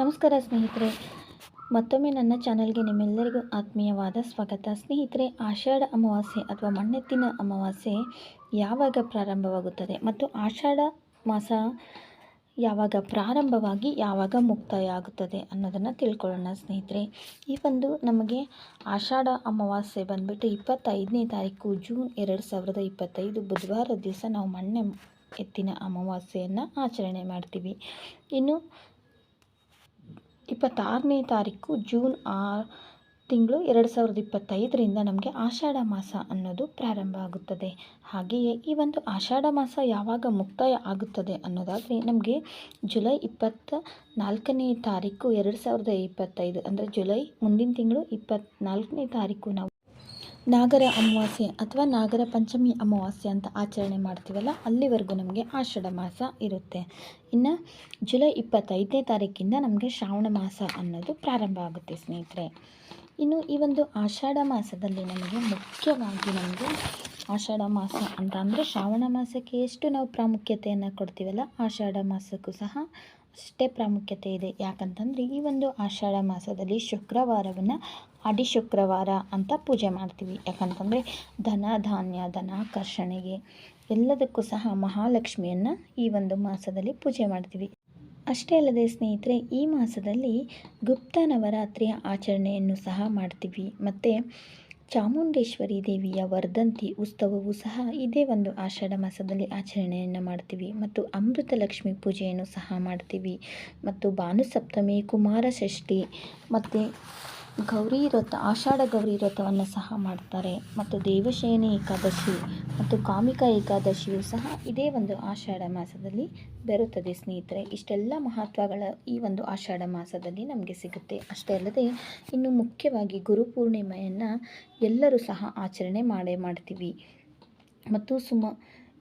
ನಮಸ್ಕಾರ ಸ್ನೇಹಿತರೆ. ಮತ್ತೊಮ್ಮೆ ನನ್ನ ಚಾನಲ್ಗೆ ನಿಮ್ಮೆಲ್ಲರಿಗೂ ಆತ್ಮೀಯವಾದ ಸ್ವಾಗತ. ಸ್ನೇಹಿತರೆ, ಆಷಾಢ ಅಮಾವಾಸ್ಯೆ ಅಥವಾ ಮಣ್ಣೆತ್ತಿನ ಅಮಾವಾಸ್ಯೆ ಯಾವಾಗ ಪ್ರಾರಂಭವಾಗುತ್ತದೆ ಮತ್ತು ಆಷಾಢ ಮಾಸ ಯಾವಾಗ ಪ್ರಾರಂಭವಾಗಿ ಯಾವಾಗ ಮುಕ್ತಾಯ ಆಗುತ್ತದೆ ಅನ್ನೋದನ್ನು ತಿಳ್ಕೊಳ್ಳೋಣ ಸ್ನೇಹಿತರೆ. ಈ ಒಂದು ನಮಗೆ ಆಷಾಢ ಅಮಾವಾಸ್ಯೆ ಬಂದುಬಿಟ್ಟು ಇಪ್ಪತ್ತೈದನೇ ತಾರೀಕು ಜೂನ್ ಎರಡು ಸಾವಿರದ ಇಪ್ಪತ್ತೈದು ಬುಧವಾರ ದಿವಸ ನಾವು ಮಣ್ಣೆ ಎತ್ತಿನ ಅಮಾವಾಸ್ಯೆಯನ್ನು ಆಚರಣೆ ಮಾಡ್ತೀವಿ. ಇನ್ನು ಇಪ್ಪತ್ತಾರನೇ ತಾರೀಕು ಜೂನ್ ಆ ತಿಂಗಳು ಎರಡು ಸಾವಿರದ ಇಪ್ಪತ್ತೈದರಿಂದ ನಮಗೆ ಆಷಾಢ ಮಾಸ ಅನ್ನೋದು ಪ್ರಾರಂಭ ಆಗುತ್ತದೆ. ಹಾಗೆಯೇ ಈ ಒಂದು ಆಷಾಢ ಮಾಸ ಯಾವಾಗ ಮುಕ್ತಾಯ ಆಗುತ್ತದೆ ಅನ್ನೋದಾದರೆ ನಮಗೆ ಜುಲೈ ಇಪ್ಪತ್ತ ನಾಲ್ಕನೇ ತಾರೀಕು ಎರಡು ಸಾವಿರದ ಇಪ್ಪತ್ತೈದು, ಅಂದರೆ ಜುಲೈ ಮುಂದಿನ ತಿಂಗಳು ಇಪ್ಪತ್ತ್ನಾಲ್ಕನೇ ತಾರೀಕು ನಾವು ನಾಗರ ಅಮಾವಾಸ್ಯೆ ಅಥವಾ ನಾಗರ ಪಂಚಮಿ ಅಮಾವಾಸ್ಯೆ ಅಂತ ಆಚರಣೆ ಮಾಡ್ತೀವಲ್ಲ, ಅಲ್ಲಿವರೆಗೂ ನಮಗೆ ಆಷಾಢ ಮಾಸ ಇರುತ್ತೆ. ಇನ್ನು ಜುಲೈ ಇಪ್ಪತ್ತೈದನೇ ತಾರೀಕಿಂದ ನಮಗೆ ಶ್ರಾವಣ ಮಾಸ ಅನ್ನೋದು ಪ್ರಾರಂಭ ಆಗುತ್ತೆ ಸ್ನೇಹಿತರೆ. ಇನ್ನು ಈ ಒಂದು ಆಷಾಢ ಮಾಸದಲ್ಲಿ ನಮಗೆ ಮುಖ್ಯವಾಗಿ ನಮಗೆ ಆಷಾಢ ಮಾಸ ಅಂತ ಅಂದರೆ ಶ್ರಾವಣ ಮಾಸಕ್ಕೆ ಎಷ್ಟು ನಾವು ಪ್ರಾಮುಖ್ಯತೆಯನ್ನು ಕೊಡ್ತೀವಲ್ಲ, ಆಷಾಢ ಮಾಸಕ್ಕೂ ಸಹ ಅಷ್ಟೇ ಪ್ರಾಮುಖ್ಯತೆ ಇದೆ. ಯಾಕಂತಂದರೆ ಈ ಒಂದು ಆಷಾಢ ಮಾಸದಲ್ಲಿ ಶುಕ್ರವಾರವನ್ನು ಅಡಿ ಶುಕ್ರವಾರ ಅಂತ ಪೂಜೆ ಮಾಡ್ತೀವಿ. ಯಾಕಂತಂದರೆ ಧನ ಧಾನ್ಯ ಧನಾಕರ್ಷಣೆಗೆ ಎಲ್ಲದಕ್ಕೂ ಸಹ ಮಹಾಲಕ್ಷ್ಮಿಯನ್ನು ಈ ಒಂದು ಮಾಸದಲ್ಲಿ ಪೂಜೆ ಮಾಡ್ತೀವಿ. ಅಷ್ಟೇ ಅಲ್ಲದೆ ಸ್ನೇಹಿತರೆ, ಈ ಮಾಸದಲ್ಲಿ ಗುಪ್ತ ನವರಾತ್ರಿಯ ಆಚರಣೆಯನ್ನು ಸಹ ಮಾಡ್ತೀವಿ. ಮತ್ತು ಚಾಮುಂಡೇಶ್ವರಿ ದೇವಿಯ ವರ್ಧಂತಿ ಉತ್ಸವವು ಸಹ ಇದೇ ಒಂದು ಆಷಾಢ ಮಾಸದಲ್ಲಿ ಆಚರಣೆಯನ್ನು ಮಾಡ್ತೀವಿ. ಮತ್ತು ಅಮೃತ ಲಕ್ಷ್ಮಿ ಪೂಜೆಯನ್ನು ಸಹ ಮಾಡ್ತೀವಿ. ಮತ್ತು ಭಾನುಸಪ್ತಮಿ ಕುಮಾರ ಷಷ್ಠಿ ಮತ್ತು ಗೌರಿ ವ್ರತ, ಆಷಾಢ ಗೌರಿ ವ್ರತವನ್ನು ಸಹ ಮಾಡ್ತಾರೆ. ಮತ್ತು ದೇವಶಯನಿ ಏಕಾದಶಿ ಮತ್ತು ಕಾಮಿಕ ಏಕಾದಶಿಯು ಸಹ ಇದೇ ಒಂದು ಆಷಾಢ ಮಾಸದಲ್ಲಿ ಬರುತ್ತದೆ ಸ್ನೇಹಿತರೆ. ಇಷ್ಟೆಲ್ಲ ಮಹತ್ವಗಳ ಈ ಒಂದು ಆಷಾಢ ಮಾಸದಲ್ಲಿ ನಮಗೆ ಸಿಗುತ್ತೆ. ಅಷ್ಟೇ ಅಲ್ಲದೆ, ಇನ್ನು ಮುಖ್ಯವಾಗಿ ಗುರುಪೂರ್ಣಿಮೆಯನ್ನು ಎಲ್ಲರೂ ಸಹ ಆಚರಣೆ ಮಾಡೇ ಮಾಡ್ತೀವಿ. ಮತ್ತು ಸುಮ,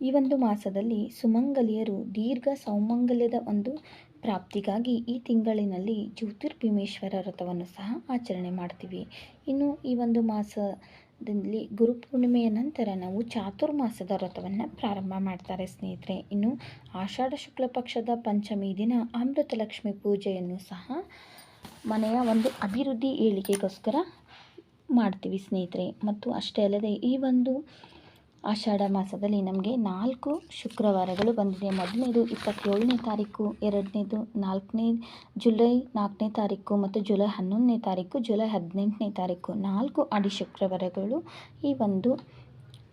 ಈ ಒಂದು ಮಾಸದಲ್ಲಿ ಸುಮಂಗಲಿಯರು ದೀರ್ಘ ಸೌಮಂಗಲ್ಯದ ಒಂದು ಪ್ರಾಪ್ತಿಗಾಗಿ ಈ ತಿಂಗಳಿನಲ್ಲಿ ಜ್ಯೋತಿರ್ಭೀಮೇಶ್ವರ ವ್ರತವನ್ನು ಸಹ ಆಚರಣೆ ಮಾಡ್ತೀವಿ. ಇನ್ನು ಈ ಒಂದು ಮಾಸದಲ್ಲಿ ಗುರುಪೂರ್ಣಿಮೆಯ ನಂತರ ನಾವು ಚಾತುರ್ಮಾಸದ ವ್ರತವನ್ನು ಪ್ರಾರಂಭ ಮಾಡ್ತಾರೆ ಸ್ನೇಹಿತರೆ. ಇನ್ನು ಆಷಾಢ ಶುಕ್ಲ ಪಕ್ಷದ ಪಂಚಮಿ ದಿನ ಅಮೃತಲಕ್ಷ್ಮಿ ಪೂಜೆಯನ್ನು ಸಹ ಮನೆಯ ಒಂದು ಅಭಿವೃದ್ಧಿ ಏಳಿಗೆಗೋಸ್ಕರ ಮಾಡ್ತೀವಿ ಸ್ನೇಹಿತರೆ. ಮತ್ತು ಅಷ್ಟೇ ಅಲ್ಲದೆ ಈ ಒಂದು ಆಷಾಢ ಮಾಸದಲ್ಲಿ ನಮಗೆ ನಾಲ್ಕು ಶುಕ್ರವಾರಗಳು ಬಂದಿದೆ. ಮೊದಲನೇದು ಇಪ್ಪತ್ತೇಳನೇ ತಾರೀಕು, ಎರಡನೇದು ನಾಲ್ಕನೇ ಜುಲೈ ನಾಲ್ಕನೇ ತಾರೀಕು ಮತ್ತು ಜುಲೈ ಹನ್ನೊಂದನೇ ತಾರೀಕು, ಜುಲೈ ಹದಿನೆಂಟನೇ ತಾರೀಕು. ನಾಲ್ಕು ಆಡಿ ಶುಕ್ರವಾರಗಳು ಈ ಒಂದು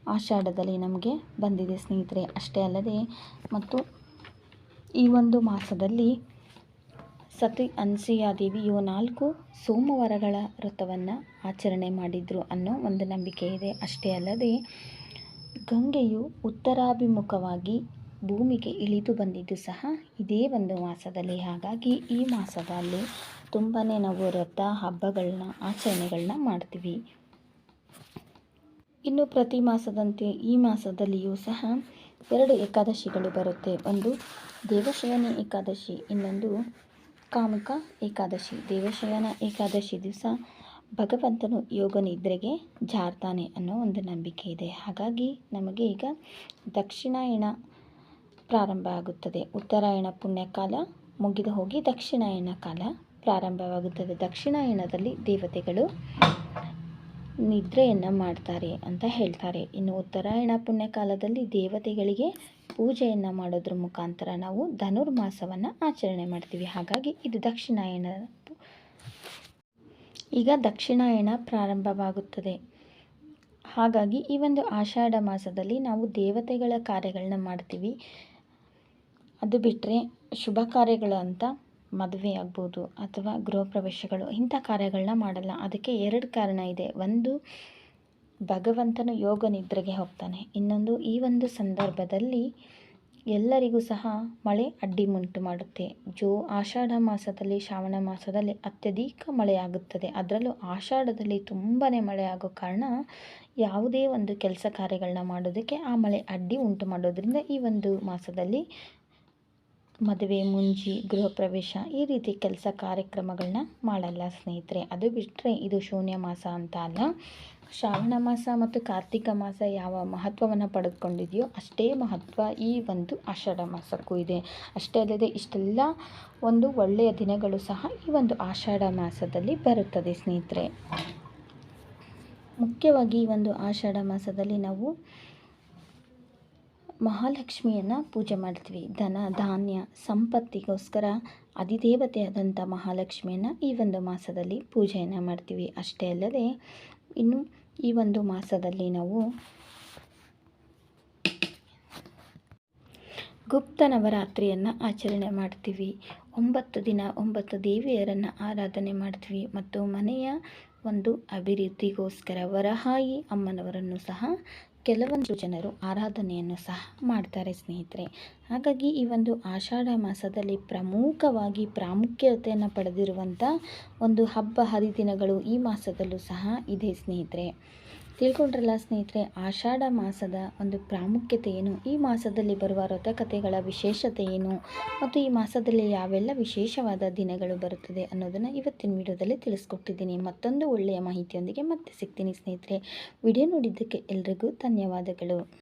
ಆಷಾಢದಲ್ಲಿ ನಮಗೆ ಬಂದಿದೆ ಸ್ನೇಹಿತರೆ. ಅಷ್ಟೇ ಅಲ್ಲದೆ ಮತ್ತು ಈ ಒಂದು ಮಾಸದಲ್ಲಿ ಸತಿ ಅನ್ಸೂಯಾದೇವಿಯು ನಾಲ್ಕು ಸೋಮವಾರಗಳ ವ್ರತವನ್ನು ಆಚರಣೆ ಮಾಡಿದರು ಅನ್ನೋ ಒಂದು ನಂಬಿಕೆ ಇದೆ. ಅಷ್ಟೇ ಅಲ್ಲದೆ ಗಂಗೆಯು ಉತ್ತರಾಭಿಮುಖವಾಗಿ ಭೂಮಿಗೆ ಇಳಿದು ಬಂದಿದ್ದು ಸಹ ಇದೇ ಒಂದು ಮಾಸದಲ್ಲಿ. ಹಾಗಾಗಿ ಈ ಮಾಸದಲ್ಲಿ ತುಂಬಾ ನಾವು ವ್ರತ ಹಬ್ಬಗಳನ್ನ ಆಚರಣೆಗಳನ್ನ ಮಾಡ್ತೀವಿ. ಇನ್ನು ಪ್ರತಿ ಮಾಸದಂತೆ ಈ ಮಾಸದಲ್ಲಿಯೂ ಸಹ ಎರಡು ಏಕಾದಶಿಗಳು ಬರುತ್ತೆ. ಒಂದು ದೇವಶಯನ ಏಕಾದಶಿ, ಇನ್ನೊಂದು ಕಾಮಿಕ ಏಕಾದಶಿ. ದೇವಶಯನ ಏಕಾದಶಿ ದಿವಸ ಭಗವಂತನು ಯೋಗ ನಿದ್ರೆಗೆ ಜಾರ್ತಾನೆ ಅನ್ನೋ ಒಂದು ನಂಬಿಕೆ ಇದೆ. ಹಾಗಾಗಿ ನಮಗೆ ಈಗ ದಕ್ಷಿಣಾಯಣ ಪ್ರಾರಂಭ ಆಗುತ್ತದೆ. ಉತ್ತರಾಯಣ ಪುಣ್ಯಕಾಲ ಮುಗಿದು ಹೋಗಿ ದಕ್ಷಿಣಾಯಣ ಕಾಲ ಪ್ರಾರಂಭವಾಗುತ್ತದೆ. ದಕ್ಷಿಣಾಯಣದಲ್ಲಿ ದೇವತೆಗಳು ನಿದ್ರೆಯನ್ನು ಮಾಡ್ತಾರೆ ಅಂತ ಹೇಳ್ತಾರೆ. ಇನ್ನು ಉತ್ತರಾಯಣ ಪುಣ್ಯಕಾಲದಲ್ಲಿ ದೇವತೆಗಳಿಗೆ ಪೂಜೆಯನ್ನು ಮಾಡೋದ್ರ ಮುಖಾಂತರ ನಾವು ಧನುರ್ಮಾಸವನ್ನು ಆಚರಣೆ ಮಾಡ್ತೀವಿ. ಹಾಗಾಗಿ ಇದು ದಕ್ಷಿಣಾಯಣ ಈಗ ದಕ್ಷಿಣಾಯಣ ಪ್ರಾರಂಭವಾಗುತ್ತದೆ. ಹಾಗಾಗಿ ಈ ಒಂದು ಆಷಾಢ ಮಾಸದಲ್ಲಿ ನಾವು ದೇವತೆಗಳ ಕಾರ್ಯಗಳನ್ನ ಮಾಡ್ತೀವಿ. ಅದು ಬಿಟ್ಟರೆ ಶುಭ ಕಾರ್ಯಗಳು ಅಂತ ಮದುವೆ ಆಗ್ಬೋದು ಅಥವಾ ಗೃಹ ಪ್ರವೇಶಗಳು ಇಂಥ ಕಾರ್ಯಗಳನ್ನ ಮಾಡಲ್ಲ. ಅದಕ್ಕೆ ಎರಡು ಕಾರಣ ಇದೆ. ಒಂದು, ಭಗವಂತನು ಯೋಗ ನಿದ್ರೆಗೆ ಹೋಗ್ತಾನೆ. ಇನ್ನೊಂದು, ಈ ಒಂದು ಸಂದರ್ಭದಲ್ಲಿ ಎಲ್ಲರಿಗೂ ಸಹ ಮಳೆ ಅಡ್ಡಿ ಉಂಟು ಮಾಡುತ್ತೆ. ಜೋ ಆಷಾಢ ಮಾಸದಲ್ಲಿ, ಶ್ರಾವಣ ಮಾಸದಲ್ಲಿ ಅತ್ಯಧಿಕ ಮಳೆಯಾಗುತ್ತದೆ. ಅದರಲ್ಲೂ ಆಷಾಢದಲ್ಲಿ ತುಂಬಾ ಮಳೆ ಆಗೋ ಕಾರಣ ಯಾವುದೇ ಒಂದು ಕೆಲಸ ಕಾರ್ಯಗಳನ್ನ ಮಾಡೋದಕ್ಕೆ ಆ ಮಳೆ ಅಡ್ಡಿ ಉಂಟು ಮಾಡೋದ್ರಿಂದ ಈ ಒಂದು ಮಾಸದಲ್ಲಿ ಮದುವೆ ಮುಂಜಿ ಗೃಹ ಪ್ರವೇಶ ಈ ರೀತಿ ಕೆಲಸ ಕಾರ್ಯಕ್ರಮಗಳನ್ನ ಮಾಡಲ್ಲ ಸ್ನೇಹಿತರೆ. ಅದು ಬಿಟ್ಟರೆ ಇದು ಶೂನ್ಯ ಮಾಸ ಅಂತ ಅಲ್ಲ. ಶ್ರಾವಣ ಮಾಸ ಮತ್ತು ಕಾರ್ತಿಕ ಮಾಸ ಯಾವ ಮಹತ್ವವನ್ನು ಪಡೆದುಕೊಂಡಿದೆಯೋ ಅಷ್ಟೇ ಮಹತ್ವ ಈ ಒಂದು ಆಷಾಢ ಮಾಸಕ್ಕೂ ಇದೆ. ಅಷ್ಟೇ ಅಲ್ಲದೆ ಇಷ್ಟೆಲ್ಲ ಒಂದು ಒಳ್ಳೆಯ ದಿನಗಳು ಸಹ ಈ ಒಂದು ಆಷಾಢ ಮಾಸದಲ್ಲಿ ಬರುತ್ತದೆ ಸ್ನೇಹಿತರೆ. ಮುಖ್ಯವಾಗಿ ಈ ಒಂದು ಆಷಾಢ ಮಾಸದಲ್ಲಿ ನಾವು ಮಹಾಲಕ್ಷ್ಮಿಯನ್ನು ಪೂಜೆ ಮಾಡ್ತೀವಿ. ಧನ, ಧಾನ್ಯ, ಸಂಪತ್ತಿಗೋಸ್ಕರ ಅಧಿದೇವತೆಯಾದಂಥ ಮಹಾಲಕ್ಷ್ಮಿಯನ್ನು ಈ ಒಂದು ಮಾಸದಲ್ಲಿ ಪೂಜೆಯನ್ನು ಮಾಡ್ತೀವಿ. ಅಷ್ಟೇ ಅಲ್ಲದೆ ಇನ್ನು ಈ ಒಂದು ಮಾಸದಲ್ಲಿ ನಾವು ಗುಪ್ತ ನವರಾತ್ರಿಯನ್ನು ಆಚರಣೆ ಮಾಡ್ತೀವಿ. ಒಂಬತ್ತು ದಿನ ಒಂಬತ್ತು ದೇವಿಯರನ್ನು ಆರಾಧನೆ ಮಾಡ್ತೀವಿ ಮತ್ತು ಮನೆಯ ಒಂದು ಅಭಿವೃದ್ಧಿಗೋಸ್ಕರ ವರಹಾಯಿ ಅಮ್ಮನವರನ್ನು ಸಹ ಕೆಲವೊಂದು ಜನರು ಆರಾಧನೆಯನ್ನು ಸಹ ಮಾಡ್ತಾರೆ ಸ್ನೇಹಿತರೆ. ಹಾಗಾಗಿ ಈ ಒಂದು ಆಷಾಢ ಮಾಸದಲ್ಲಿ ಪ್ರಮುಖವಾಗಿ ಪ್ರಾಮುಖ್ಯತೆಯನ್ನು ಪಡೆದಿರುವಂಥ ಒಂದು ಹಬ್ಬ ಹರಿದಿನಗಳು ಈ ಮಾಸದಲ್ಲೂ ಸಹ ಇದೆ ಸ್ನೇಹಿತರೆ. ತಿಳ್ಕೊಂಡ್ರಲ್ಲ ಸ್ನೇಹಿತರೆ, ಆಷಾಢ ಮಾಸದ ಒಂದು ಪ್ರಾಮುಖ್ಯತೆ ಏನು? ಈ ಮಾಸದಲ್ಲಿ ಬರುವ ವ್ರತಕಥೆಗಳ ವಿಶೇಷತೆ ಏನು? ಮತ್ತು ಈ ಮಾಸದಲ್ಲಿ ಯಾವೆಲ್ಲ ವಿಶೇಷವಾದ ದಿನಗಳು ಬರುತ್ತದೆ ಅನ್ನೋದನ್ನು ಇವತ್ತಿನ ವಿಡಿಯೋದಲ್ಲಿ ತಿಳಿಸ್ಕೊಟ್ಟಿದ್ದೀನಿ. ಮತ್ತೊಂದು ಒಳ್ಳೆಯ ಮಾಹಿತಿಯೊಂದಿಗೆ ಮತ್ತೆ ಸಿಗ್ತೀನಿ ಸ್ನೇಹಿತರೆ. ವಿಡಿಯೋ ನೋಡಿದ್ದಕ್ಕೆ ಎಲ್ರಿಗೂ ಧನ್ಯವಾದಗಳು.